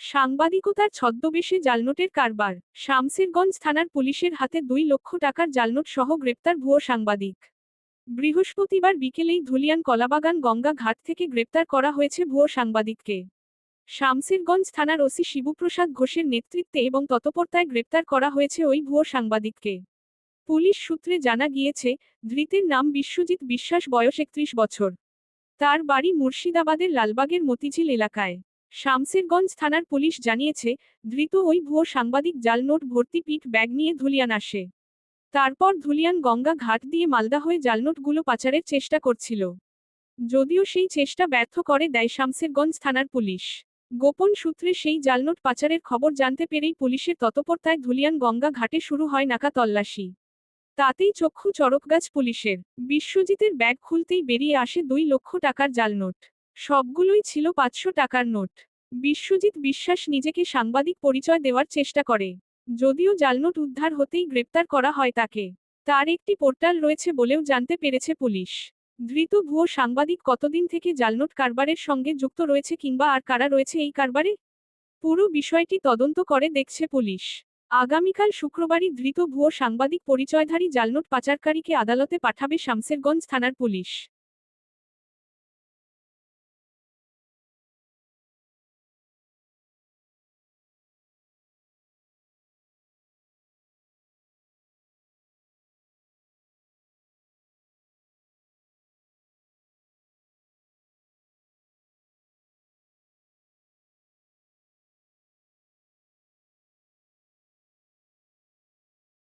সাংবাদিকতার ছদ্মবেশে জালনোটের কারবার, শামসেরগঞ্জ থানার পুলিশের হাতে দুই লক্ষ টাকার জালনোট সহ গ্রেপ্তার ভুয়ো সাংবাদিক। বৃহস্পতিবার বিকেলেই ধুলিয়ান কলাবাগান গঙ্গা ঘাট থেকে গ্রেপ্তার করা হয়েছে ভুয়ো সাংবাদিককে। শামসেরগঞ্জ থানার ওসি শিবুপ্রসাদ ঘোষের নেতৃত্বে এবং তৎপরতায় গ্রেপ্তার করা হয়েছে ওই ভুয়ো সাংবাদিককে। পুলিশ সূত্রে জানা গিয়েছে, ধৃতের নাম বিশ্বজিৎ বিশ্বাস, বয়স একত্রিশ বছর। তার বাড়ি মুর্শিদাবাদের লালবাগের মতিঝিল এলাকায়। শামসেরগঞ্জ থানার পুলিশ জানিয়েছে, ধৃত ওই ভুয়ো সাংবাদিক জাল নোট ভর্তি পিঠ ব্যাগ নিয়ে ধুলিয়ান আসে। তারপর ধুলিয়ান গঙ্গা ঘাট দিয়ে মালদা হয়ে জালনোটগুলো পাচারের চেষ্টা করছিল। যদিও সেই চেষ্টা ব্যর্থ করে দেয় শামসেরগঞ্জ থানার পুলিশ। গোপন সূত্রে সেই জালনোট পাচারের খবর জানতে পেরেই পুলিশের তৎপরতায় ধুলিয়ান গঙ্গা ঘাটে শুরু হয় নাকা তল্লাশি। তাতেই চক্ষু চড়কগাছ পুলিশের। বিশ্বজিতের ব্যাগ খুলতেই বেরিয়ে আসে দুই লক্ষ টাকার জালনোট সবগুলোই ছিল পাঁচশো টাকার নোট। বিশ্বজিৎ বিশ্বাস নিজেকে সাংবাদিক পরিচয় দেওয়ার চেষ্টা করে। যদিও জালনোট উদ্ধার হতেই গ্রেপ্তার করা হয় তাকে। তার একটি পোর্টাল রয়েছে বলেও জানতে পেরেছে পুলিশ। ধৃত ভুয়ো সাংবাদিক কতদিন থেকে জালনোট কারবারের সঙ্গে যুক্ত রয়েছে কিংবা আর কারা রয়েছে এই কারবারে? পুরো বিষয়টি তদন্ত করে দেখছে পুলিশ। আগামীকাল শুক্রবারই ধৃত ভুয়ো সাংবাদিক পরিচয়ধারী জালনোট পাচারকারীকে আদালতে পাঠাবে শামসেরগঞ্জ থানার পুলিশ।